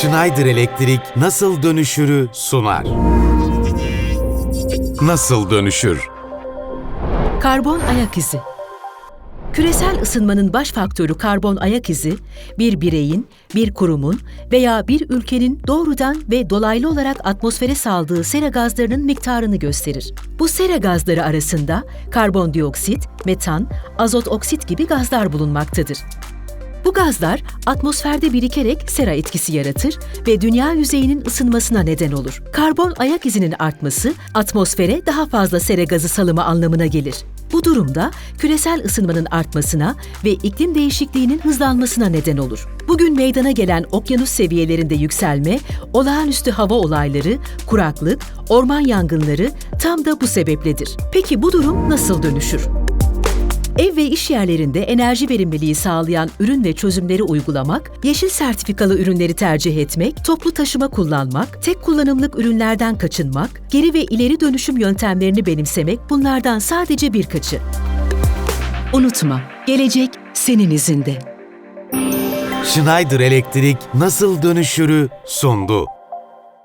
Schneider Elektrik nasıl dönüşürü sunar. Nasıl dönüşür? Karbon ayak izi. Küresel ısınmanın baş faktörü karbon ayak izi, bir bireyin, bir kurumun veya bir ülkenin doğrudan ve dolaylı olarak atmosfere saldığı sera gazlarının miktarını gösterir. Bu sera gazları arasında karbondioksit, metan, azot oksit gibi gazlar bulunmaktadır. Bu gazlar atmosferde birikerek sera etkisi yaratır ve dünya yüzeyinin ısınmasına neden olur. Karbon ayak izinin artması atmosfere daha fazla sera gazı salımı anlamına gelir. Bu durumda küresel ısınmanın artmasına ve iklim değişikliğinin hızlanmasına neden olur. Bugün meydana gelen okyanus seviyelerinde yükselme, olağanüstü hava olayları, kuraklık, orman yangınları tam da bu sebepledir. Peki bu durum nasıl dönüşür? Ev ve iş yerlerinde enerji verimliliği sağlayan ürün ve çözümleri uygulamak, yeşil sertifikalı ürünleri tercih etmek, toplu taşıma kullanmak, tek kullanımlık ürünlerden kaçınmak, geri ve ileri dönüşüm yöntemlerini benimsemek bunlardan sadece birkaçı. Unutma, gelecek senin izinde. Schneider Elektrik nasıl dönüşürü sundu.